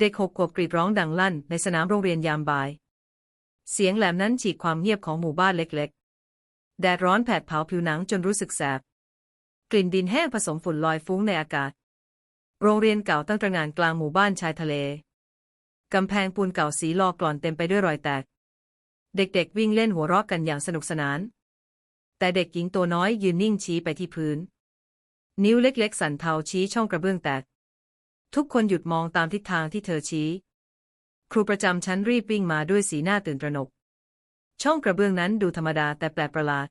เด็กหกขวบกรีดร้องดังลั่นในสนามโรงเรียนยามบ่าย เสียงแหลมนั้นฉีกความเงียบของหมู่บ้านเล็กๆ แดดร้อนแผดเผาผิวหนังจนรู้สึกแสบ กลิ่นดินแห้งผสมฝุ่นลอยฟุ้งในอากาศ โรงเรียนเก่าตั้งตระงานกลางหมู่บ้านชายทะเล กำแพงปูนเก่าสีลอกร่อนเต็มไปด้วยรอยแตก เด็กๆวิ่งเล่นหัวเราะกันอย่างสนุกสนาน แต่เด็กหญิงตัวน้อยยืนนิ่งชี้ไปที่พื้น นิ้วเล็กๆ สั่นเทาชี้ช่องกระเบื้องแตก ทุกคนหยุดมองตามทิศทางที่เธอชี้ ครูประจำชั้นรีบวิ่งมาด้วยสีหน้าตื่นตระหนก ช่องกระเบื้องนั้นดูธรรมดาแต่แปลกประหลาด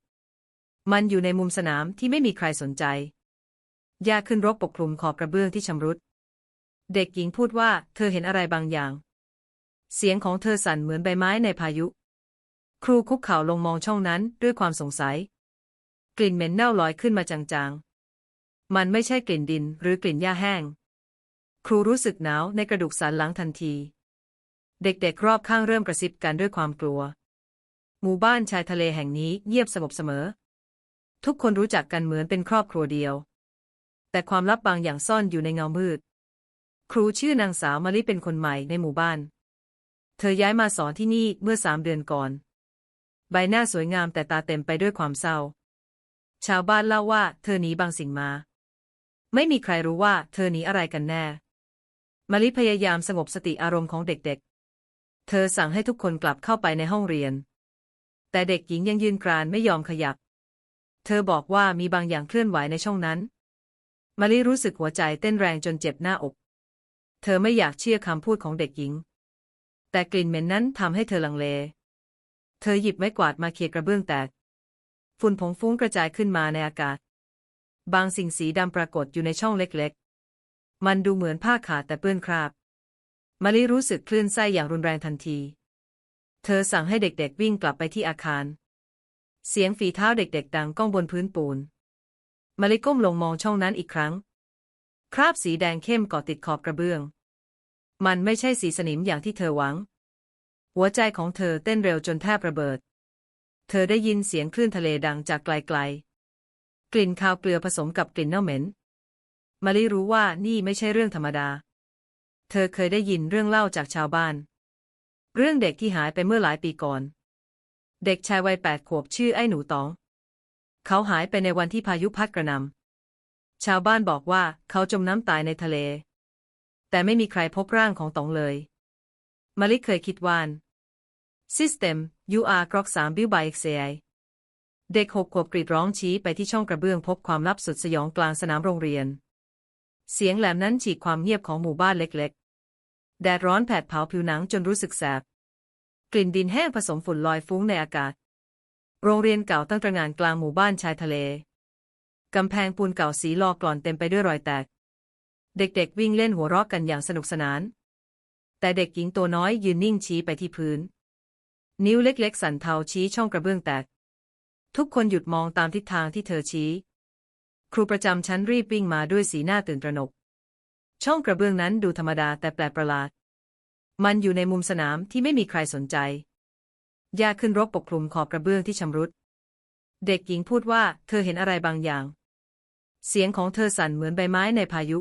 มันอยู่ในมุมสนามที่ไม่มีใครสนใจหญ้าขึ้นรกปกคลุมขอบกระเบื้องที่ชำรุด เด็กหญิงพูดว่าเธอเห็นอะไรบางอย่าง เสียงของเธอสั่นเหมือนใบไม้ในพายุ ครูคุกเข่าลงมองช่องนั้นด้วยความสงสัย กลิ่นเหม็นเน่าลอยขึ้นมาจางๆ มันไม่ใช่กลิ่นดินหรือกลิ่นหญ้าแห้ง ครูรู้สึกหนาวในกระดูกสันหลังทันที เด็กๆรอบข้างเริ่มกระซิบกันด้วยความกลัว หมู่บ้านชายทะเลแห่งนี้เงียบสงบเสมอ ทุกคนรู้จักกันเหมือนเป็นครอบครัวเดียว แต่ความลับบางอย่างซ่อนอยู่ในเงามืด ครูชื่อนางสาวมะลิเป็นคนใหม่ในหมู่บ้าน เธอย้ายมาสอนที่นี่เมื่อสามเดือนก่อน ใบหน้าสวยงามแต่ตาเต็มไปด้วยความเศร้า ชาวบ้านเล่าว่าเธอหนีบางสิ่งมา ไม่มีใครรู้ว่าเธอหนีอะไรกันแน่ มะลิพยายามสงบสติอารมณ์ของเด็กๆ เธอสั่งให้ทุกคนกลับเข้าไปในห้องเรียน แต่เด็กหญิงยังยืนกรานไม่ยอมขยับ เธอบอกว่ามีบางอย่างเคลื่อนไหวในช่องนั้นมะลิรู้สึกหัวใจเต้นแรงจนเจ็บหน้าอก เธอไม่อยากเชื่อคำพูดของเด็กหญิง แต่กลิ่นเหม็นนั้นทำให้เธอลังเล เธอหยิบไม้กวาดมาเคลียกระเบื้องแตก ฝุ่นผงฟุ้งกระจายขึ้นมาในอากาศ บางสิ่งสีดำปรากฏอยู่ในช่องเล็กๆ มันดูเหมือนผ้าขาดแต่เปื้อนคราบมะลิรู้สึกคลื่นไส้อย่างรุนแรงทันที เธอสั่งให้เด็กๆวิ่งกลับไปที่อาคาร เสียงฝีเท้าเด็กๆดังก้องบนพื้นปูนมะลิก้มลงมองช่องนั้นอีกครั้ง คราบสีแดงเข้มเกาะติดขอบกระเบื้อง มันไม่ใช่สีสนิมอย่างที่เธอหวัง หัวใจของเธอเต้นเร็วจนแทบระเบิด เธอได้ยินเสียงคลื่นทะเลดังจากไกลๆ กลิ่นคาวเกลือผสมกับกลิ่นเน่าเหม็น มะลิรู้ว่านี่ไม่ใช่เรื่องธรรมดา เธอเคยได้ยินเรื่องเล่าจากชาวบ้าน เรื่องเด็กที่หายไปเมื่อหลายปีก่อน เด็กชายวัยแปดขวบชื่อไอ้หนูตอง เขาหายไปในวันที่พายุพัดกระหนำชาวบ้านบอกว่าเขาจมน้ำตายในทะเล แต่ไม่มีใครพบร่างของตองเลยมะลิเคยคิดว่าน System UR กรอก3 Build by XAI เด็กหกขวบกรีดร้องชี้ไปที่ช่องกระเบื้องพบความลับสุดสยองกลางสนามโรงเรียน เสียงแหลมนั้นฉีกความเงียบของหมู่บ้านเล็กๆ แดดร้อนแผดเผาผิวหนังจนรู้สึกแสบ กลิ่นดินแห้งผสมฝุ่นลอยฟุ้งในอากาศ โรงเรียนเก่าตั้งตระหง่านกลางหมู่บ้านชายทะเล กำแพงปูนเก่าสีลอกกร่อนเต็มไปด้วยรอยแตก เด็กๆวิ่งเล่นหัวเราะกันอย่างสนุกสนาน แต่เด็กหญิงตัวน้อยยืนนิ่งชี้ไปที่พื้น นิ้วเล็กๆ สั่นเทาชี้ช่องกระเบื้องแตก ทุกคนหยุดมองตามทิศทางที่เธอชี้ ครูประจำชั้นรีบวิ่งมาด้วยสีหน้าตื่นตระหนก ช่องกระเบื้องนั้นดูธรรมดาแต่แปลกประหลาด มันอยู่ในมุมสนามที่ไม่มีใครสนใจหญ้าขึ้นรกปกคลุมขอบกระเบื้องที่ชำรุด เด็กหญิงพูดว่าเธอเห็นอะไรบางอย่าง เสียงของเธอสั่นเหมือนใบไม้ในพายุ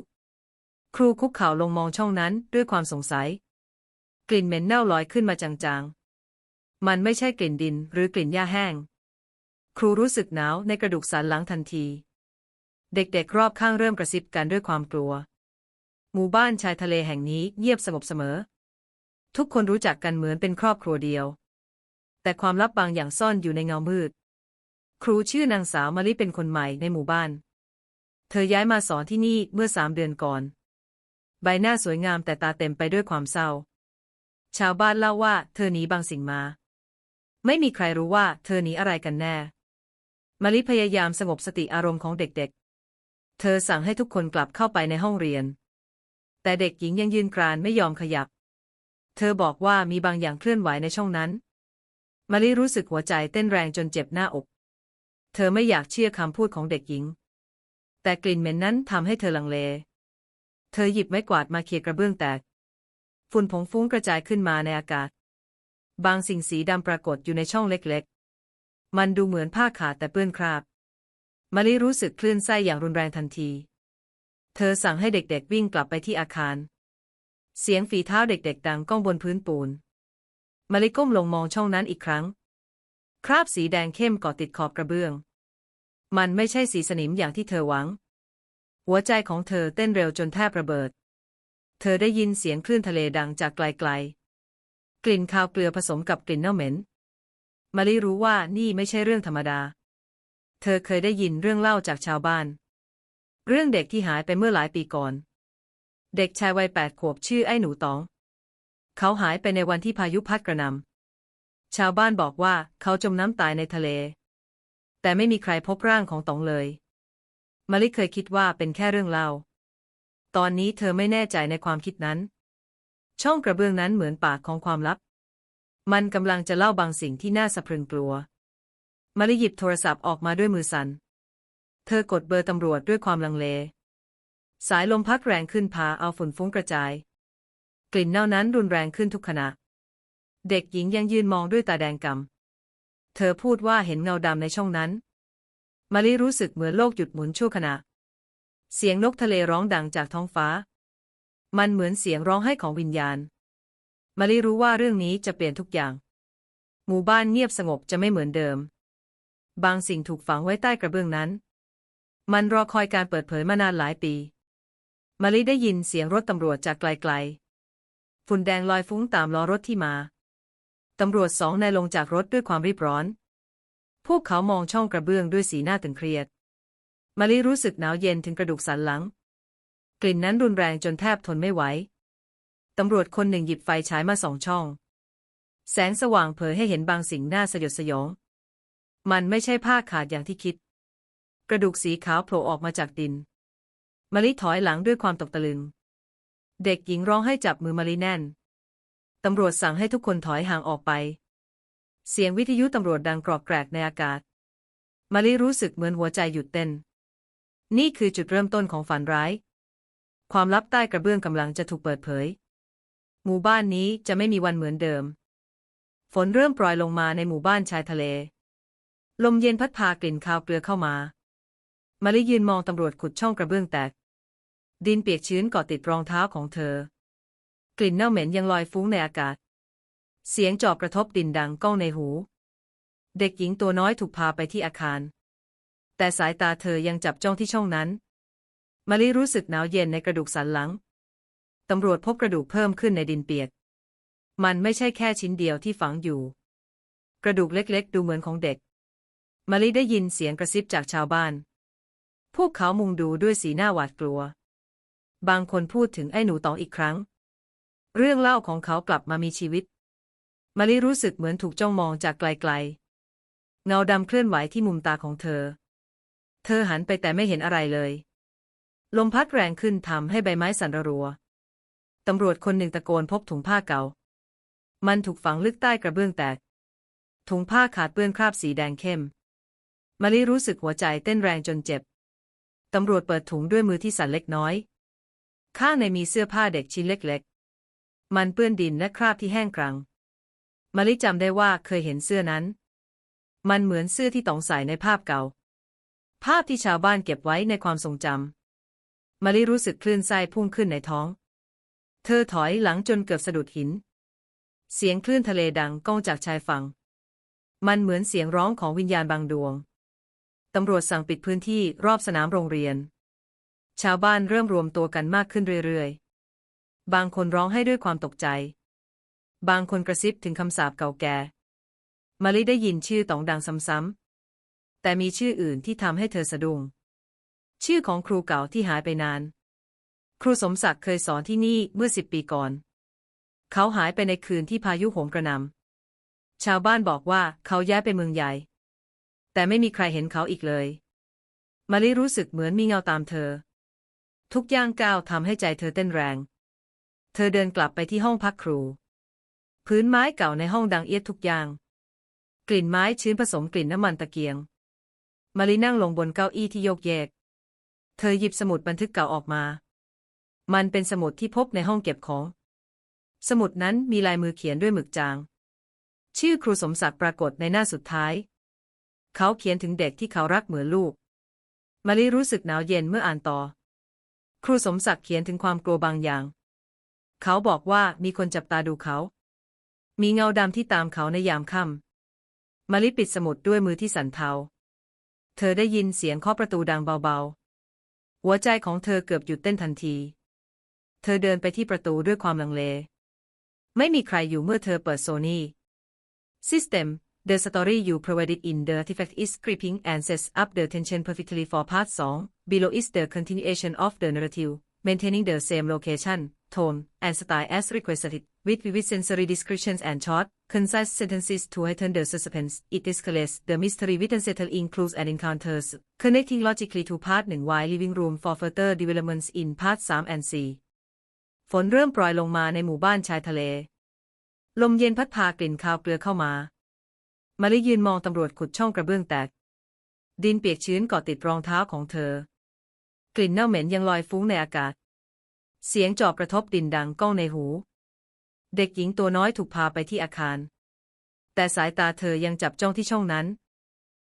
ครูคุกเข่าลงมองช่องนั้นด้วยความสงสัย กลิ่นเหม็นเน่าลอยขึ้นมาจางๆ มันไม่ใช่กลิ่นดินหรือกลิ่นหญ้าแห้ง ครูรู้สึกหนาวในกระดูกสันหลังทันที เด็กๆ รอบข้างเริ่มกระซิบกันด้วยความกลัว หมู่บ้านชายทะเลแห่งนี้เงียบสงบเสมอ ทุกคนรู้จักกันเหมือนเป็นครอบครัวเดียว แต่ความลับบางอย่างซ่อนอยู่ในเงามืด ครูชื่อนางสาวมะลิเป็นคนใหม่ในหมู่บ้าน เธอย้ายมาสอนที่นี่เมื่อสามเดือนก่อน ใบหน้าสวยงามแต่ตาเต็มไปด้วยความเศร้า ชาวบ้านเล่าว่าเธอหนีบางสิ่งมา ไม่มีใครรู้ว่าเธอหนีอะไรกันแน่มะลิพยายามสงบสติอารมณ์ของเด็กๆ เธอสั่งให้ทุกคนกลับเข้าไปในห้องเรียน แต่เด็กหญิงยังยืนกรานไม่ยอมขยับ เธอบอกว่ามีบางอย่างเคลื่อนไหวในช่องนั้นมะลิรู้สึกหัวใจเต้นแรงจนเจ็บหน้าอก เธอไม่อยากเชื่อคำพูดของเด็กหญิง แต่กลิ่นเหม็นนั้นทำให้เธอลังเล เธอหยิบไม้กวาดมาเคลียกระเบื้องแตก ฝุ่นผงฟุ้งกระจายขึ้นมาในอากาศ บางสิ่งสีดำปรากฏอยู่ในช่องเล็กๆ มันดูเหมือนผ้าขาดแต่เปื้อนคราบ มะลิรู้สึกคลื่นไส้อย่างรุนแรงทันที เธอสั่งให้เด็กๆวิ่งกลับไปที่อาคาร เสียงฝีเท้าเด็กๆดังก้องบนพื้นปูน มาริก้มลงมองช่องนั้นอีกครั้ง คราบสีแดงเข้มเกาะติดขอบกระเบื้อง มันไม่ใช่สีสนิมอย่างที่เธอหวัง หัวใจของเธอเต้นเร็วจนแทบระเบิด เธอได้ยินเสียงคลื่นทะเลดังจากไกลๆ กลิ่นคาวเกลือผสมกับกลิ่นเน่าเหม็นมาริรู้ว่านี่ไม่ใช่เรื่องธรรมดา เธอเคยได้ยินเรื่องเล่าจากชาวบ้าน เรื่องเด็กที่หายไปเมื่อหลายปีก่อน เด็กชายวัยแปดขวบชื่อไอ้หนูตอง เขาหายไปในวันที่พายุพัดกระหนำชาวบ้านบอกว่าเขาจมน้ำตายในทะเล แต่ไม่มีใครพบร่างของตองเลยมาริเคยคิดว่าเป็นแค่เรื่องเล่า ตอนนี้เธอไม่แน่ใจในความคิดนั้น ช่องกระเบื้องนั้นเหมือนปากของความลับ มันกำลังจะเล่าบางสิ่งที่น่าสะพรึงกลัว มาริหยิบโทรศัพท์ออกมาด้วยมือสัน่น เธอกดเบอร์ตำรวจด้วยความลังเล สายลมพัดแรงขึ้นพาเอาฝุ่นฟุ้งกระจาย กลิ่นเน่านั้นรุนแรงขึ้นทุกขณะ เด็กหญิงยังยืนมองด้วยตาแดงกำ เธอพูดว่าเห็นเงาดำในช่องนั้น มาริรู้สึกเหมือนโลกหยุดหมุนชั่วขณะ เสียงนกทะเลร้องดังจากท้องฟ้า มันเหมือนเสียงร้องไห้ของวิญญาณ มาริรู้ว่าเรื่องนี้จะเปลี่ยนทุกอย่าง หมู่บ้านเงียบสงบจะไม่เหมือนเดิม บางสิ่งถูกฝังไว้ใต้กระเบื้องนั้น มันรอคอยการเปิดเผยมานานหลายปีมาริได้ยินเสียงรถตำรวจจากไกลๆ ฝุ่นแดงลอยฟุ้งตามล้อรถที่มา ตำรวจสองนายลงจากรถด้วยความรีบร้อน พวกเขามองช่องกระเบื้องด้วยสีหน้าตึงเครียด มาริรู้สึกหนาวเย็นถึงกระดูกสันหลัง กลิ่นนั้นรุนแรงจนแทบทนไม่ไหว ตำรวจคนหนึ่งหยิบไฟฉายมาสองช่อง แสงสว่างเผยให้เห็นบางสิ่งน่าสยดสยอง มันไม่ใช่ผ้าขาดอย่างที่คิด กระดูกสีขาวโผล่ออกมาจากดินมาริถอยหลังด้วยความตกตะลึง เด็กหญิงร้องให้จับมือมาริแน่น ตำรวจสั่งให้ทุกคนถอยห่างออกไป เสียงวิทยุตำรวจดังกรอกแกรกในอากาศมาริรู้สึกเหมือนหัวใจหยุดเต้น นี่คือจุดเริ่มต้นของฝันร้าย ความลับใต้กระเบื้องกำลังจะถูกเปิดเผย หมู่บ้านนี้จะไม่มีวันเหมือนเดิม ฝนเริ่มปล่อยลงมาในหมู่บ้านชายทะเล ลมเย็นพัดพากลิ่นคาวเกลือเข้ามามาริยืนมองตำรวจขุดช่องกระเบื้องแตก ดินเปียกชื้นเกาะติดรองเท้าของเธอ กลิ่นเน่าเหม็นยังลอยฟุ้งในอากาศ เสียงจอบกระทบดินดังก้องในหู เด็กหญิงตัวน้อยถูกพาไปที่อาคาร แต่สายตาเธอยังจับจ้องที่ช่องนั้นมาริรู้สึกหนาวเย็นในกระดูกสันหลัง ตำรวจพบกระดูกเพิ่มขึ้นในดินเปียก มันไม่ใช่แค่ชิ้นเดียวที่ฝังอยู่ กระดูกเล็กๆ ดูเหมือนของเด็ก มาริได้ยินเสียงกระซิบจากชาวบ้าน พวกเขามุงดูด้วยสีหน้าหวาดกลัว บางคนพูดถึงไอ้หนูตองอีกครั้ง เรื่องเล่าของเขากลับมามีชีวิต มาริรู้สึกเหมือนถูกจ้องมองจากไกลๆ เงาดำเคลื่อนไหวที่มุมตาของเธอ เธอหันไปแต่ไม่เห็นอะไรเลย ลมพัดแรงขึ้นทำให้ใบไม้สั่นระรัว ตำรวจคนหนึ่งตะโกนพบถุงผ้าเก่า มันถูกฝังลึกใต้กระเบื้องแตก ถุงผ้าขาดเปื้อนคราบสีแดงเข้ม มาริรู้สึกหัวใจเต้นแรงจนเจ็บ ตำรวจเปิดถุงด้วยมือที่สั่นเล็กน้อย ข้างในมีเสื้อผ้าเด็กชิ้นเล็กๆ มันเปื้อนดินและคราบที่แห้งกรัง มาริจำได้ว่าเคยเห็นเสื้อนั้น มันเหมือนเสื้อที่ต๋องใส่ในภาพเก่า ภาพที่ชาวบ้านเก็บไว้ในความทรงจำมาริรู้สึกคลื่นไส้พุ่งขึ้นในท้อง เธอถอยหลังจนเกือบสะดุดหิน เสียงคลื่นทะเลดังก้องจากชายฝั่งมันเหมือนเสียงร้องของวิญญาณบางดวง ตำรวจสั่งปิดพื้นที่รอบสนามโรงเรียน ชาวบ้านเริ่มรวมตัวกันมากขึ้นเรื่อยๆ บางคนร้องให้ด้วยความตกใจ บางคนกระซิบถึงคำสาปเก่าแก่มาลิได้ยินชื่อตองดังซ้ำๆ แต่มีชื่ออื่นที่ทำให้เธอสะดุ้ง ชื่อของครูเก่าที่หายไปนาน ครูสมศักดิ์เคยสอนที่นี่เมื่อสิบปีก่อน เขาหายไปในคืนที่พายุโหมกระหน่ำชาวบ้านบอกว่าเขาย้ายไปเมืองใหญ่ แต่ไม่มีใครเห็นเขาอีกเลย มาลิรู้สึกเหมือนมีเงาตามเธอ ทุกย่างก้าวทำให้ใจเธอเต้นแรง เธอเดินกลับไปที่ห้องพักครู พื้นไม้เก่าในห้องดังเอียดทุกอย่าง กลิ่นไม้ชื้นผสมกลิ่นน้ำมันตะเกียง มารีนั่งลงบนเก้าอี้ที่โยกเยก เธอหยิบสมุดบันทึกเก่าออกมา มันเป็นสมุดที่พบในห้องเก็บของ สมุดนั้นมีลายมือเขียนด้วยหมึกจาง ชื่อครูสมศักดิ์ปรากฏในหน้าสุดท้าย เขาเขียนถึงเด็กที่เขารักเหมือนลูกมารีรู้สึกหนาวเย็นเมื่ออ่านต่อ ครูสมศักดิ์เขียนถึงความกลัวบางอย่าง เขาบอกว่ามีคนจับตาดูเขา มีเงาดำที่ตามเขาในยามค่ำมาลิปิดสมุดด้วยมือที่สันเทา เธอได้ยินเสียงเคาะประตูดังเบาๆ หัวใจของเธอเกือบหยุดเต้นทันที เธอเดินไปที่ประตูด้วยความลังเล ไม่มีใครอยู่เมื่อเธอเปิดโซนี่ System The story you provided in the artifact is creeping and sets up the tension perfectly for part 2. Below is the continuation of the narrative, maintaining the same location, tone, and style as requested, with vivid sensory descriptions and short, concise sentences to heighten the suspense. It escalates the mystery with unsettling clues and encounters, connecting logically to part 1 while leaving room for further developments in part 3 and 4. ฝนเริ่มโปรยลงมาในหมู่บ้านชายทะเล ลมเย็นพัดพากลิ่นคาวเกลือเข้ามา มาลิยืนมองตำรวจขุดช่องกระเบื้องแตก ดินเปียกชื้นเกาะติดรองเท้าของเธอ กลิ่นเน่าเหม็นยังลอยฟุ้งในอากาศ เสียงจอบกระทบดินดังก้องในหู เด็กหญิงตัวน้อยถูกพาไปที่อาคาร แต่สายตาเธอยังจับจ้องที่ช่องนั้น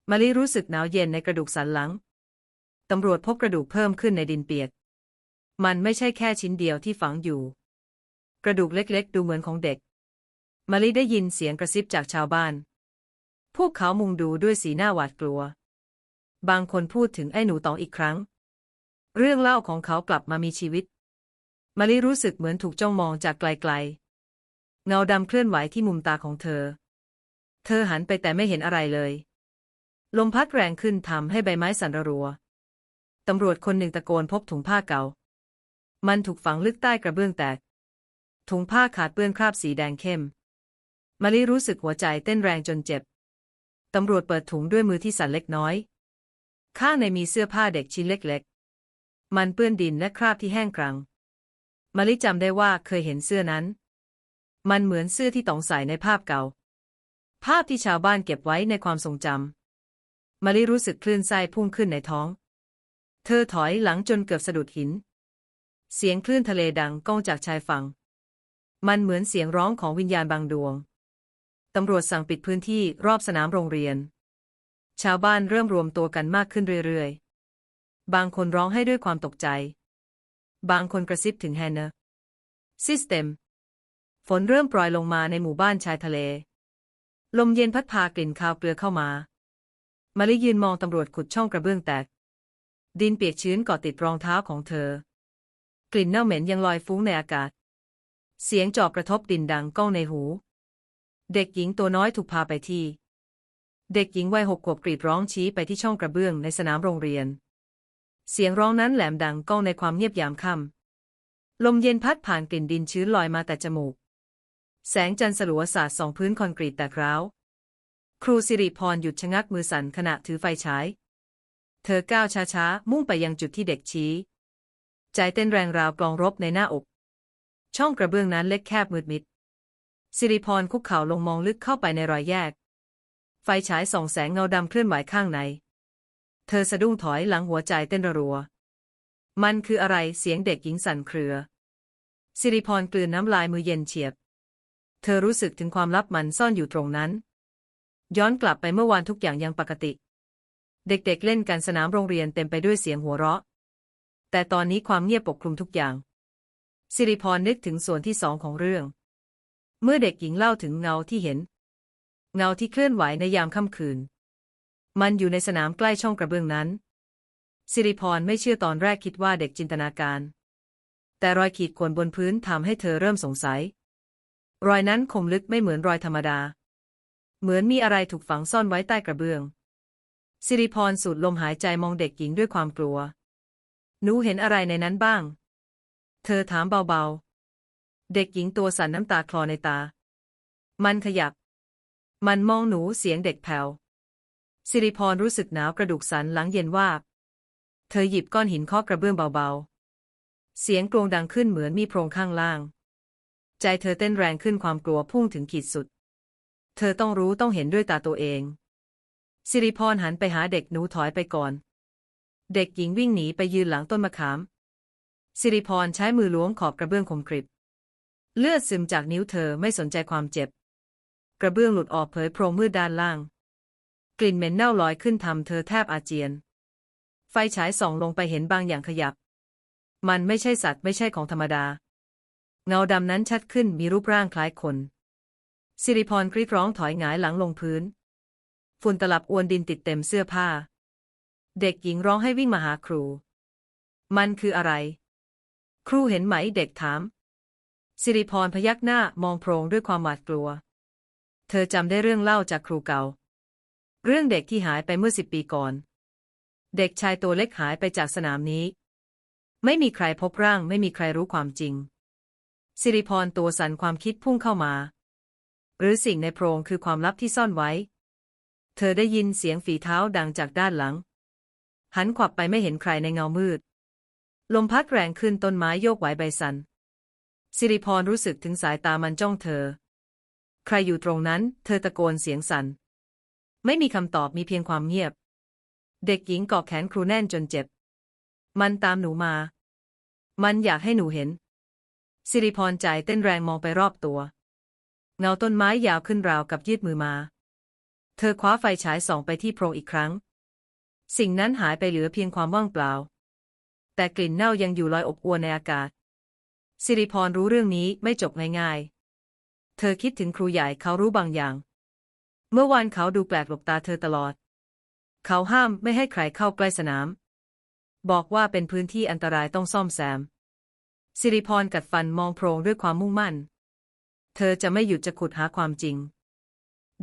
มาลิรู้สึกหนาวเย็นในกระดูกสันหลัง ตำรวจพบกระดูกเพิ่มขึ้นในดินเปียก มันไม่ใช่แค่ชิ้นเดียวที่ฝังอยู่ กระดูกเล็กๆ ดูเหมือนของเด็กมาลิได้ยินเสียงกระซิบจากชาวบ้าน พวกเขามุงดูด้วยสีหน้าหวาดกลัว บางคนพูดถึงไอ้หนูตองอีกครั้ง เรื่องเล่าของเขากลับมามีชีวิต มาลิรู้สึกเหมือนถูกจ้องมองจากไกลๆ เงาดำเคลื่อนไหวที่มุมตาของเธอ เธอหันไปแต่ไม่เห็นอะไรเลย ลมพัดแรงขึ้นทำให้ใบไม้สั่นระรัว ตำรวจคนหนึ่งตะโกนพบถุงผ้าเก่า มันถูกฝังลึกใต้กระเบื้องแตก ถุงผ้าขาดเปื้อนคราบสีแดงเข้มมาลิรู้สึกหัวใจเต้นแรงจนเจ็บ ตำรวจเปิดถุงด้วยมือที่สั่นเล็กน้อย ข้างในมีเสื้อผ้าเด็กชิ้นเล็กๆ มันเปื้อนดินและคราบที่แห้งกรัง มาลิจำได้ว่าเคยเห็นเสื้อนั้น มันเหมือนเสื้อที่ต๋องใส่ในภาพเก่า ภาพที่ชาวบ้านเก็บไว้ในความทรงจำมาลิรู้สึกคลื่นไส้พุ่งขึ้นในท้อง เธอถอยหลังจนเกือบสะดุดหิน เสียงคลื่นทะเลดังก้องจากชายฝั่ง มันเหมือนเสียงร้องของวิญญาณบางดวง ตำรวจสั่งปิดพื้นที่รอบสนามโรงเรียน ชาวบ้านเริ่มรวมตัวกันมากขึ้นเรื่อยๆ บางคนร้องให้ด้วยความตกใจ บางคนกระซิบถึงแฮนเนอร์ซิสเต็มฝนเริ่มโปรยลงมาในหมู่บ้านชายทะเล ลมเย็นพัดพากลิ่นคาวเกลือเข้ามามาลิยืนมองตำรวจขุดช่องกระเบื้องแตก ดินเปียกชื้นเกาะติดรองเท้าของเธอ กลิ่นเน่าเหม็นยังลอยฟุ้งในอากาศ เสียงจอบกระทบดินดังก้องในหู เด็กหญิงตัวน้อยถูกพาไปที่ เด็กหญิงวัยหกขวบกรีดร้องชี้ไปที่ช่องกระเบื้องในสนามโรงเรียน เสียงร้องนั้นแหลมดังก้องในความเงียบยามค่ำลมเย็นพัดผ่านกลิ่นดินชื้นลอยมาแต่จมูก แสงจันทร์สลัวสาดส่องพื้นคอนกรีตแตกร้าวครูสิริพรหยุดชะงักมือสั่นขณะถือไฟฉาย เธอก้าวช้าๆ มุ่งไปยังจุดที่เด็กชี้ ใจเต้นแรงราวกลองรบในหน้าอก ช่องกระเบื้องนั้นเล็กแคบมืดมิด สิริพรคุกเข่าลงมองลึกเข้าไปในรอยแยก ไฟฉายส่องแสงเงาดำเคลื่อนไหวข้างใน เธอสะดุ้งถอยหลังหัวใจเต้นรัว มันคืออะไรเสียงเด็กหญิงสั่นเครือ สิริพรกลืนน้ำลายมือเย็นเฉียบ เธอรู้สึกถึงความลับมันซ่อนอยู่ตรงนั้น ย้อนกลับไปเมื่อวานทุกอย่างยังปกติ เด็กๆเเล่นกันสนามโรงเรียนเต็มไปด้วยเสียงหัวเราะ แต่ตอนนี้ความเงียบปกคลุมทุกอย่าง สิริพรนึกถึงส่วนที่สองของเรื่อง เมื่อเด็กหญิงเล่าถึงเงาที่เห็น เงาที่เคลื่อนไหวในยามค่ำคืน มันอยู่ในสนามใกล้ช่องกระเบื้องนั้น สิริพรไม่เชื่อตอนแรกคิดว่าเด็กจินตนาการ แต่รอยขีดข่วนบนพื้นทำให้เธอเริ่มสงสัย รอยนั้นคมลึกไม่เหมือนรอยธรรมดา เหมือนมีอะไรถูกฝังซ่อนไว้ใต้กระเบื้อง สิริพรสูดลมหายใจมองเด็กหญิงด้วยความกลัวหนูเห็นอะไรในนั้นบ้าง เธอถามเบาๆ เด็กหญิงตัวสั่นน้ำตาคลอในตา มันขยับ มันมองหนูเสียงเด็กแผ่วสิริพรรู้สึกหนาวกระดูกสันหลังเย็นวาบ เธอหยิบก้อนหินเคาะกระเบื้องเบาๆ เสียงกรวงดังขึ้นเหมือนมีโพรงข้างล่าง ใจเธอเต้นแรงขึ้นความกลัวพุ่งถึงขีดสุด เธอต้องรู้ต้องเห็นด้วยตาตัวเอง สิริพรหันไปหาเด็กหนูถอยไปก่อน เด็กหญิงวิ่งหนีไปยืนหลังต้นมะขาม สิริพรใช้มือล้วงขอบกระเบื้องคมกริบ เลือดซึมจากนิ้วเธอไม่สนใจความเจ็บ กระเบื้องหลุดออกเผยโพรงมืดด้านล่าง กลิ่นเหม็นเน่าลอยขึ้นทำเธอแทบอาเจียน ไฟฉายส่องลงไปเห็นบางอย่างขยับ มันไม่ใช่สัตว์ไม่ใช่ของธรรมดา เงาดำนั้นชัดขึ้นมีรูปร่างคล้ายคนสิริพรกรีดร้องถอยหงายหลังลงพื้น ฝุ่นตลับอวนดินติดเต็มเสื้อผ้า เด็กหญิงร้องให้วิ่งมาหาครู มันคืออะไร ครูเห็นไหมเด็กถาม สิริพรพยักหน้ามองโพรงด้วยความหวาดกลัว เธอจำได้เรื่องเล่าจากครูเก่า เรื่องเด็กที่หายไปเมื่อสิบปีก่อน เด็กชายตัวเล็กหายไปจากสนามนี้ ไม่มีใครพบร่าง ไม่มีใครรู้ความจริง สิริพรตัวสั่นความคิดพุ่งเข้ามา หรือสิ่งในโพรงคือความลับที่ซ่อนไว้ เธอได้ยินเสียงฝีเท้าดังจากด้านหลัง หันขวับไปไม่เห็นใครในเงามืด ลมพัดแรงขึ้นต้นไม้โยกไหวใบสัน สิริพรรู้สึกถึงสายตามันจ้องเธอ ใครอยู่ตรงนั้น เธอตะโกนเสียงสัน่น ไม่มีคำตอบมีเพียงความเงียบ เด็กหญิงเกาะแขนครูแน่นจนเจ็บ มันตามหนูมา มันอยากให้หนูเห็น สิริพรใจเต้นแรงมองไปรอบตัว เงาต้นไม้ยาวขึ้นราวกับยืดมือมา เธอคว้าไฟฉายส่องไปที่โพรงอีกครั้ง สิ่งนั้นหายไปเหลือเพียงความว่างเปล่า แต่กลิ่นเน่ายังอยู่ลอยอบอวนในอากาศ สิริพรรู้เรื่องนี้ไม่จบง่ายๆ เธอคิดถึงครูใหญ่เขารู้บางอย่าง เมื่อวานเขาดูแปลกหลบตาเธอตลอด เขาห้ามไม่ให้ใครเข้าใกล้สนาม บอกว่าเป็นพื้นที่อันตรายต้องซ่อมแซม สิริพรกัดฟันมองโพรงด้วยความมุ่งมั่น เธอจะไม่หยุดจะขุดหาความจริง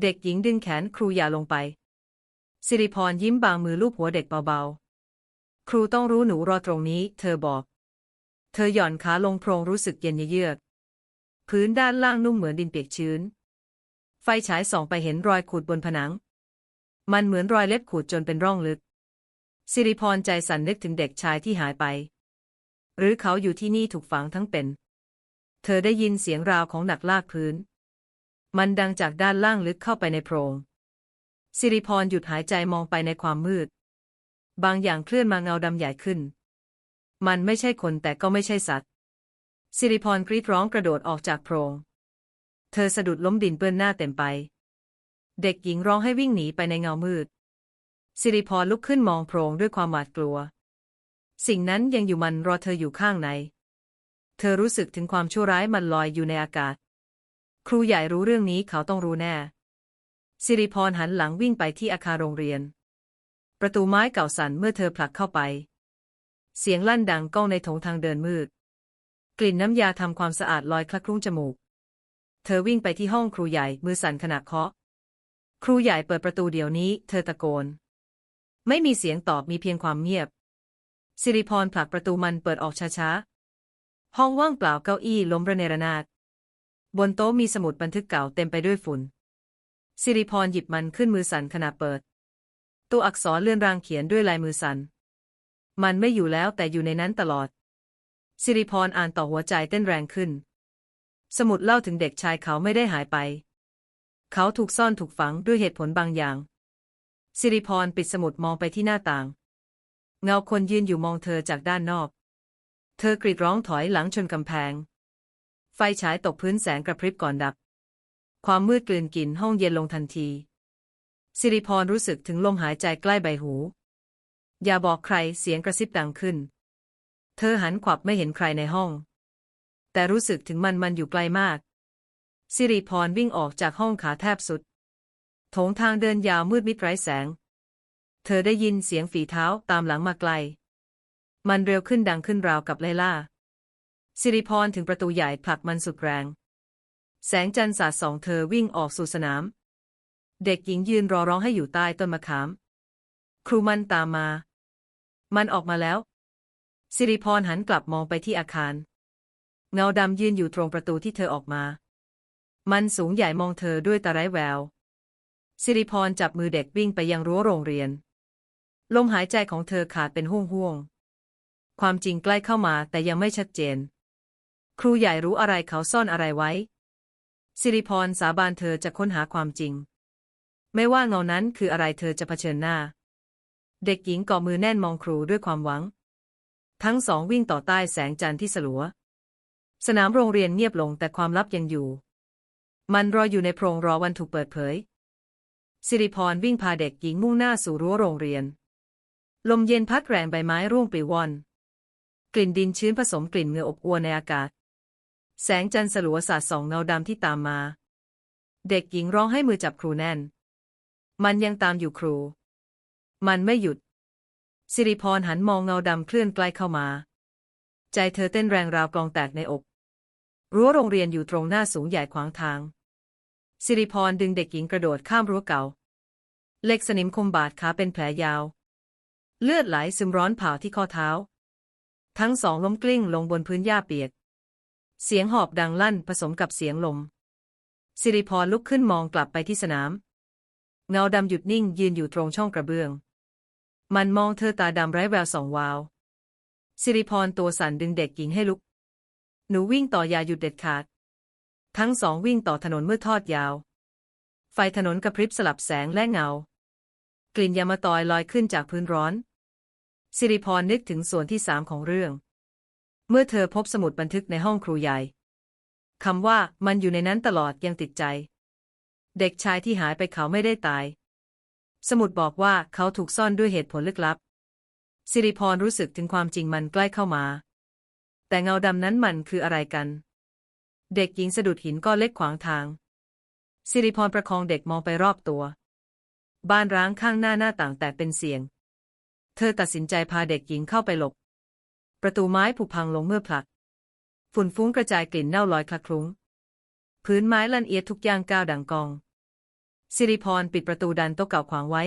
เด็กหญิงดึงแขนครูอย่าลงไป สิริพรยิ้มบางมือลูบหัวเด็กเบาๆ ครูต้องรู้หนูรอตรงนี้ เธอบอก เธอหย่อนขาลงโพรงรู้สึกเย็นเยือก พื้นด้านล่างนุ่มเหมือนดินเปียกชื้น ไฟฉายส่องไปเห็นรอยขูดบนผนัง มันเหมือนรอยเล็บขูดจนเป็นร่องลึก สิริพรใจสั่นนึกถึงเด็กชายที่หายไป หรือเขาอยู่ที่นี่ถูกฝังทั้งเป็น เธอได้ยินเสียงราวของหนักลากพื้น มันดังจากด้านล่างลึกเข้าไปในโพรงสิริพรหยุดหายใจมองไปในความมืด บางอย่างเคลื่อนมาเงาดำใหญ่ขึ้น มันไม่ใช่คนแต่ก็ไม่ใช่สัตว์ สิริพรกรีดร้องกระโดดออกจากโพรง เธอสะดุดล้มดินเปื้อนหน้าเต็มไป เด็กหญิงร้องให้วิ่งหนีไปในเงามืด สิริพรลุกขึ้นมองโพรงด้วยความหวาดกลัว สิ่งนั้นยังอยู่มันรอเธออยู่ข้างใน เธอรู้สึกถึงความชั่วร้ายมันลอยอยู่ในอากาศ ครูใหญ่รู้เรื่องนี้เขาต้องรู้แน่ สิริพรหันหลังวิ่งไปที่อาคารโรงเรียน ประตูไม้เก่าสั่นเมื่อเธอผลักเข้าไป เสียงลั่นดังก้องในโถงทางเดินมืด กลิ่นน้ำยาทำความสะอาดลอยคละคลุ้งจมูก เธอวิ่งไปที่ห้องครูใหญ่มือสั่นขณะเคาะ ครูใหญ่เปิดประตูเดี๋ยวนี้ เธอตะโกน ไม่มีเสียงตอบมีเพียงความเงียบ สิริพรผลักประตูมันเปิดออกช้าๆ ห้องว่างเปล่าเก้าอี้ล้มระเนระนาด บนโต๊ะมีสมุดบันทึกเก่าเต็มไปด้วยฝุ่น สิริพรหยิบมันขึ้นมือสั่นขณะเปิด ตัวอักษรเลื่อนรางเขียนด้วยลายมือสั่น มันไม่อยู่แล้วแต่อยู่ในนั้นตลอด สิริพรอ่านต่อหัวใจเต้นแรงขึ้น สมุดเล่าถึงเด็กชายเขาไม่ได้หายไป เขาถูกซ่อนถูกฝังด้วยเหตุผลบางอย่าง สิริพรปิดสมุดมองไปที่หน้าต่าง เงาคนยืนอยู่มองเธอจากด้านนอก เธอกรีดร้องถอยหลังชนกำแพง ไฟฉายตกพื้นแสงกระพริบก่อนดับ ความมืดกลืนกินห้องเย็นลงทันที สิริพรรู้สึกถึงลมหายใจใกล้ใบหู อย่าบอกใครเสียงกระซิบดังขึ้น เธอหันขวับไม่เห็นใครในห้อง แต่รู้สึกถึงมันมันอยู่ไกลมาก สิริพรวิ่งออกจากห้องขาแทบสุด โถงทางเดินยาวมืดมิดไร้แสง เธอได้ยินเสียงฝีเท้าตามหลังมาไกล มันเร็วขึ้นดังขึ้นราวกับไล่ล่า สิริพรถึงประตูใหญ่ผลักมันสุดแรง แสงจันทร์สาดส่องเธอวิ่งออกสู่สนาม เด็กหญิงยืนรอร้องให้อยู่ใต้ต้นมะขาม ครูมันตามมา มันออกมาแล้ว สิริพรหันกลับมองไปที่อาคาร เงาดำยืนอยู่ตรงประตูที่เธอออกมา มันสูงใหญ่มองเธอด้วยตาไร้แวว สิริพรจับมือเด็กวิ่งไปยังรั้วโรงเรียน ลมหายใจของเธอขาดเป็นห่วงห่วงๆความจริงใกล้เข้ามาแต่ยังไม่ชัดเจน ครูใหญ่รู้อะไรเขาซ่อนอะไรไว้ สิริพรสาบานเธอจะค้นหาความจริง ไม่ว่าเงานั้นคืออะไรเธอจะเผชิญหน้า เด็กหญิงก่อมือแน่นมองครูด้วยความหวัง ทั้งสองวิ่งต่อใต้แสงจันทร์ที่สลัว สนามโรงเรียนเงียบลงแต่ความลับยังอยู่ มันรออยู่ในโพรงรอวันถูกเปิดเผย สิริพรวิ่งพาเด็กหญิงมุ่งหน้าสู่รั้วโรงเรียน ลมเย็นพัดแรงใบไม้ร่วงปลิวว่อน กลิ่นดินชื้นผสมกลิ่นเหงื่ออบอวในอากาศ แสงจันทร์สลัวสาดส่องเงาดำที่ตามมา เด็กหญิงร้องให้มือจับครูแน่น มันยังตามอยู่ครู มันไม่หยุด สิริพรหันมองเงาดำเคลื่อนใกล้เข้ามา ใจเธอเต้นแรงราวกองแตกในอก รั้วโรงเรียนอยู่ตรงหน้าสูงใหญ่ขวางทาง สิริพรดึงเด็กหญิงกระโดดข้ามรั้วเก่าเหล็กสนิมคมบาดขาเป็นแผลยาว เลือดไหลซึมร้อนเผาที่ข้อเท้า ทั้งสองล้มกลิ้งลงบนพื้นหญ้าเปียก เสียงหอบดังลั่นผสมกับเสียงลม สิริพรลุกขึ้นมองกลับไปที่สนาม เงาดำหยุดนิ่งยืนอยู่ตรงช่องกระเบื้อง มันมองเธอตาดำไร้แววสองวาว สิริพรตัวสั่นดึงเด็กหญิงให้ลุก หนูวิ่งต่ออย่าหยุดเด็ดขาด ทั้งสองวิ่งต่อถนนมืดทอดยาว ไฟถนนกระพริบสลับแสงและเงา กลิ่นยามาตอยลอยขึ้นจากพื้นร้อน สิริพรนึกถึงส่วนที่สามของเรื่อง เมื่อเธอพบสมุดบันทึกในห้องครูใหญ่คำว่ามันอยู่ในนั้นตลอดยังติดใจ เด็กชายที่หายไปเขาไม่ได้ตาย สมุดบอกว่าเขาถูกซ่อนด้วยเหตุผลลึกลับ สิริพรรู้สึกถึงความจริงมันใกล้เข้ามา แต่เงาดำนั้นมันคืออะไรกัน เด็กหญิงสะดุดหินก้อนเล็กขวางทาง สิริพรประคองเด็กมองไปรอบตัว บ้านร้างข้างหน้าหน้าต่างแตกเป็นเสียง เธอตัดสินใจพาเด็กหญิงเข้าไปหลบ ประตูไม้ผุพังลงเมื่อผลัก ฝุ่นฟุ้งกระจายกลิ่นเน่าลอยคละคลุ้ง พื้นไม้ลันเอียดทุกย่างก้าวดังกอง สิริพรปิดประตูดันโต๊ะเก่าขวางไว้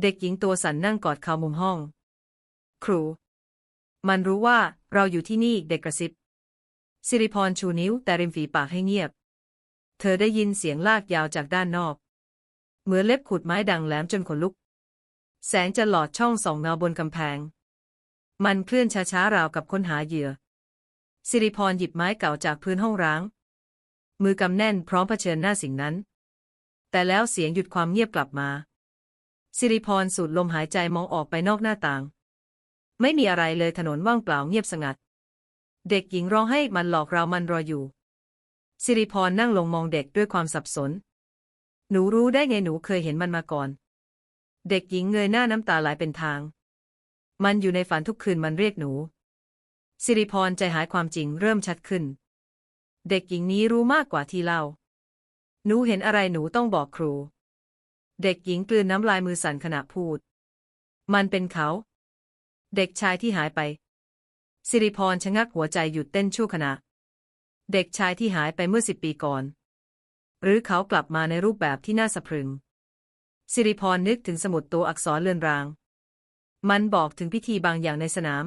เด็กหญิงตัวสั่นนั่งกอดเขามุมห้อง ครู มันรู้ว่าเราอยู่ที่นี่เด็กกระซิบ สิริพรชูนิ้วแต่ริมฝีปากให้เงียบ เธอได้ยินเสียงลากยาวจากด้านนอก เหมือนเล็บขูดไม้ดังแหลมจนขนลุก แสงจะหลอดช่องส่องเงาบนกำแพง มันเคลื่อนช้าๆราวกับค้นหาเหยื่อ สิริพรหยิบไม้เก่าจากพื้นห้องร้าง มือกำแน่นพร้อมเผชิญหน้าสิ่งนั้น แต่แล้วเสียงหยุดความเงียบกลับมา สิริพรสูดลมหายใจมองออกไปนอกหน้าต่าง ไม่มีอะไรเลยถนนว่างเปล่าเงียบสงัด เด็กหญิงร้องให้มันหลอกเรามันรออยู่ สิริพรนั่งลงมองเด็กด้วยความสับสน หนูรู้ได้ไงหนูเคยเห็นมันมาก่อน เด็กหญิงเงยหน้าน้ำตาไหลเป็นทาง มันอยู่ในฝันทุกคืนมันเรียกหนู สิริพรใจหายความจริงเริ่มชัดขึ้น เด็กหญิงนี้รู้มากกว่าที่เล่า หนูเห็นอะไรหนูต้องบอกครู เด็กหญิงกลืนน้ำลายมือสั่นขณะพูด มันเป็นเขา เด็กชายที่หายไป สิริพรชะงักหัวใจหยุดเต้นชั่วขณะ เด็กชายที่หายไปเมื่อสิบปีก่อน หรือเขากลับมาในรูปแบบที่น่าสะพรึง สิริพรนึกถึงสมุดตัวอักษรเลือนราง มันบอกถึงพิธีบางอย่างในสนาม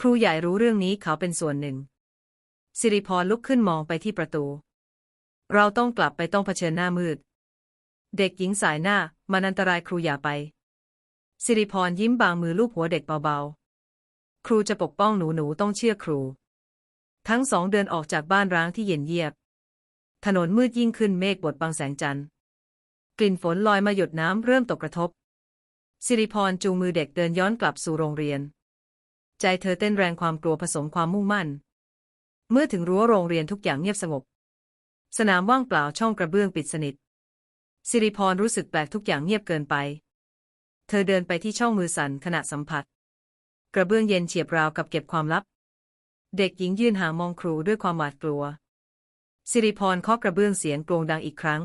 ครูใหญ่รู้เรื่องนี้เขาเป็นส่วนหนึ่ง สิริพรลุกขึ้นมองไปที่ประตู เราต้องกลับไปต้องเผชิญหน้ามืด เด็กหญิงสายหน้ามันอันตรายครูอย่าไป สิริพรยิ้มบางมือลูบหัวเด็กเบาๆ ครูจะปกป้องหนูหนูต้องเชื่อครู ทั้งสองเดินออกจากบ้านร้างที่เย็นเยียบ ถนนมืดยิ่งขึ้นเมฆบดบังแสงจันทร์ กลิ่นฝนลอยมาหยดน้ำเริ่มตกกระทบ สิริพรจูงมือเด็กเดินย้อนกลับสู่โรงเรียน ใจเธอเต้นแรงความกลัวผสมความมุ่งมั่น เมื่อถึงรั้วโรงเรียนทุกอย่างเงียบสงบ สนามว่างเปล่าช่องกระเบื้องปิดสนิท สิริพรรู้สึกแปลกทุกอย่างเงียบเกินไป เธอเดินไปที่ช่องมือสั่นขณะสัมผัส กระเบื้องเย็นเฉียบราวกับเก็บความลับ เด็กหญิงยืนห่างมองครูด้วยความหวาดกลัว สิริพรเคาะกระเบื้องเสียงโกรงดังอีกครั้ง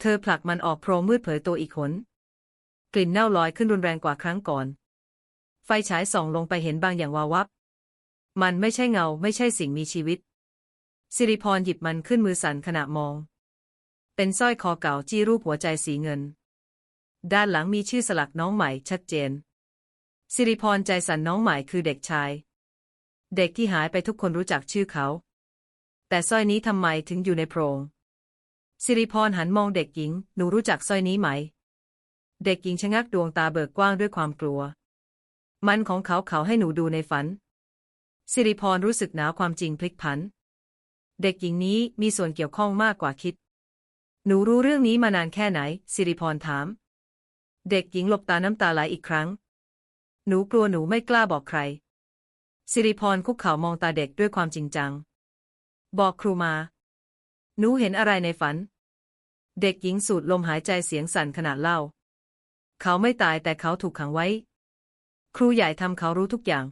เธอผลักมันออกโพรงมืดเผยตัวอีกหน กลิ่นเน่าลอยขึ้นรุนแรงกว่าครั้งก่อน ไฟฉายส่องลงไปเห็นบางอย่างวาวับ มันไม่ใช่เงาไม่ใช่สิ่งมีชีวิต สิริพรหยิบมันขึ้นมือสั่นขณะมอง เป็นสร้อยคอเก่าจี้รูปหัวใจสีเงิน ด้านหลังมีชื่อสลักน้องใหม่ชัดเจน สิริพรใจสั่นน้องใหม่คือเด็กชาย เด็กที่หายไปทุกคนรู้จักชื่อเขา แต่สร้อยนี้ทำไมถึงอยู่ในโพรง สิริพรหันมองเด็กหญิง หนูรู้จักสร้อยนี้ไหม เด็กหญิงชะงักดวงตาเบิกกว้างด้วยความกลัว มันของเขาเขาให้หนูดูในฝัน สิริพรรู้สึกหนาวความจริงพลิกผัน เด็กหญิงนี้มีส่วนเกี่ยวข้องมากกว่าคิด หนูรู้เรื่องนี้มานานแค่ไหน สิริพรถาม เด็กหญิงหลบตาน้ำตาไหลอีกครั้ง หนูกลัวหนูไม่กล้าบอกใคร สิริพรคุกเข่ามองตาเด็กด้วยความจริงจัง บอกครูมา หนูเห็นอะไรในฝัน เด็กหญิงสูดลมหายใจเสียงสั่นขณะเล่า เขาไม่ตายแต่เขาถูกขังไว้ ครูใหญ่ทำเขารู้ทุกอย่าง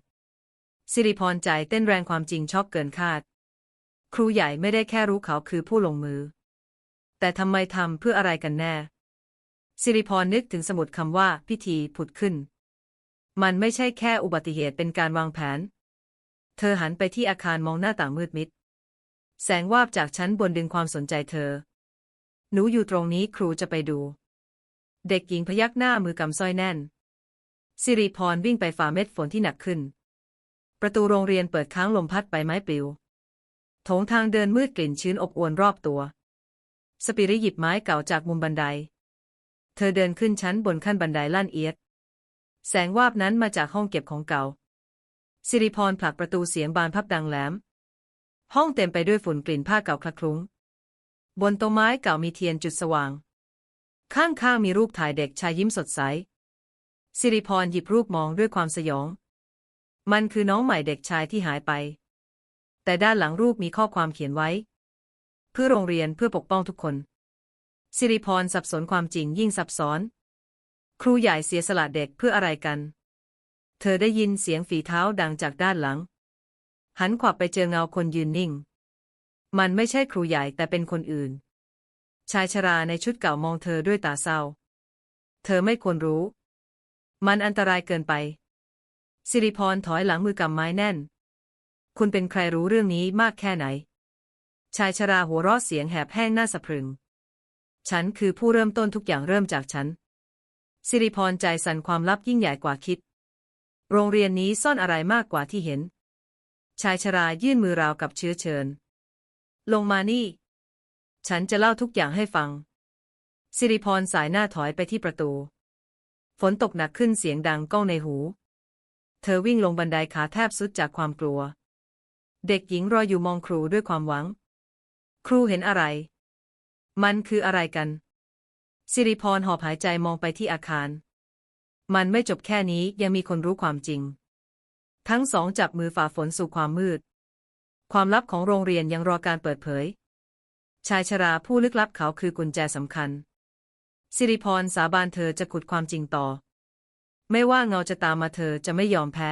สิริพรใจเต้นแรงความจริงช็อกเกินคาด ครูใหญ่ไม่ได้แค่รู้เขาคือผู้ลงมือ แต่ทำไมทำเพื่ออะไรกันแน่ สิริพรนึกถึงสมุดคำว่าพิธีผุดขึ้น มันไม่ใช่แค่อุบัติเหตุเป็นการวางแผน เธอหันไปที่อาคารมองหน้าต่างมืดมิด แสงวาบจากชั้นบนดึงความสนใจเธอ หนูอยู่ตรงนี้ครูจะไปดู เด็กหญิงพยักหน้ามือกำสร้อยแน่น สิริพรวิ่งไปฝ่าเม็ดฝนที่หนักขึ้น ประตูโรงเรียนเปิดค้างลมพัดไปไม้ปลิว โถงทางเดินมืดกลิ่นชื้นอบอวนรอบตัว สปิริหยิบไม้เก่าจากมุมบันได เธอเดินขึ้นชั้นบนขั้นบันไดลั่นเอียด แสงวาบนั้นมาจากห้องเก็บของเก่า สิริพรผลักประตูเสียงบานพับดังแหลม ห้องเต็มไปด้วยฝุ่นกลิ่นผ้าเก่าคละคลุ้ง บนโต๊ะไม้เก่ามีเทียนจุดสว่าง ข้างๆมีรูปถ่ายเด็กชายยิ้มสดใส สิริพรหยิบรูปมองด้วยความสยอง มันคือน้องใหม่เด็กชายที่หายไป แต่ด้านหลังรูปมีข้อความเขียนไว้ เพื่อโรงเรียนเพื่อปกป้องทุกคน สิริพรสับสนความจริงยิ่งซับซ้อน ครูใหญ่เสียสละเด็กเพื่ออะไรกัน เธอได้ยินเสียงฝีเท้าดังจากด้านหลัง หันขวับไปเจอเงาคนยืนนิ่ง มันไม่ใช่ครูใหญ่แต่เป็นคนอื่น ชายชราในชุดเก่ามองเธอด้วยตาเศร้า เธอไม่ควรรู้ มันอันตรายเกินไปสิริพรถอยหลังมือกำไม้แน่น คุณเป็นใครรู้เรื่องนี้มากแค่ไหน ชายชราหัวเราะเสียงแหบแห้งหน้าสะพรึง ฉันคือผู้เริ่มต้นทุกอย่างเริ่มจากฉัน สิริพรใจสั่นความลับยิ่งใหญ่กว่าคิด โรงเรียนนี้ซ่อนอะไรมากกว่าที่เห็น ชายชรายื่นมือราวกับเชื้อเชิญ ลงมานี่ ฉันจะเล่าทุกอย่างให้ฟัง สิริพรสายหน้าถอยไปที่ประตู ฝนตกหนักขึ้นเสียงดังก้องในหู เธอวิ่งลงบันไดขาแทบสุดจากความกลัว เด็กหญิงรออยู่มองครูด้วยความหวัง ครูเห็นอะไร มันคืออะไรกัน สิริพรหอบหายใจมองไปที่อาคาร มันไม่จบแค่นี้ยังมีคนรู้ความจริง ทั้งสองจับมือฝ่าฝนสู่ความมืด ความลับของโรงเรียนยังรอการเปิดเผย ชายชราผู้ลึกลับเขาคือกุญแจสำคัญ สิริพรสาบานเธอจะขุดความจริงต่อ ไม่ว่าเงาจะตามมาเธอจะไม่ยอมแพ้